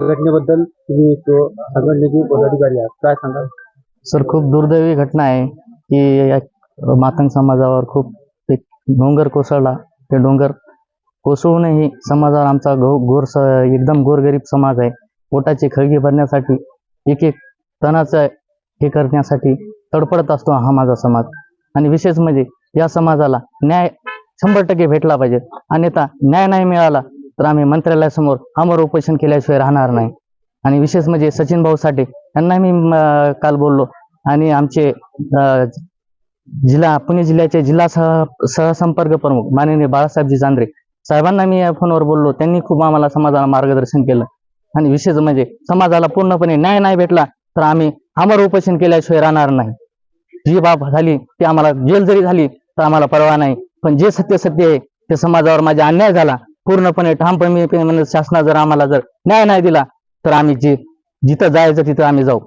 घटनेबद्दल तुम्ही संघटनेचे पदाधिकारी आहात. काय सांगाल? सर खूप दुर्दैवी घटना आहे की या मातंग समाजावर खूप एक डोंगर कोसळला. ते डोंगर कोसळूनही समाजावर आमचा गो गोर स एकदम गोरगरीब समाज आहे. पोटाची खळगी भरण्यासाठी एक एक तणाचं हे करण्यासाठी तडपडत असतो हा माझा समाज. आणि विशेष म्हणजे या समाजाला न्याय शंभर टक्के भेटला पाहिजे. अन्यथा न्याय नाही मिळाला तर आम्ही मंत्रालयासमोर अमर उपोषण केल्याशिवाय राहणार नाही. आणि विशेष म्हणजे सचिन भाऊ साठे यांना मी काल बोललो. आणि आमचे जिल्हा पुणे जिल्ह्याचे जिल्हा सह सहसंपर्क प्रमुख माननीय बाळासाहेबजी जांद्रे साहेबांना मी या फोनवर बोललो. त्यांनी खूप आम्हाला समाजाला मार्गदर्शन केलं. आणि विशेष म्हणजे समाजाला पूर्णपणे न्याय नाही भेटला तर आम्ही अमर उपोषण केल्याशिवाय राहणार नाही. जी बाब झाली ती आम्हाला जेल जरी झाली तर आम्हाला परवा नाही. पण जे सत्य सत्य आहे ते समाजावर माझा अन्याय झाला पूर्णपणे ठामपणे शासना जर आम्हाला जर न्याय नाही दिला तर आम्ही जे जिथं जायचं तिथं आम्ही जाऊ.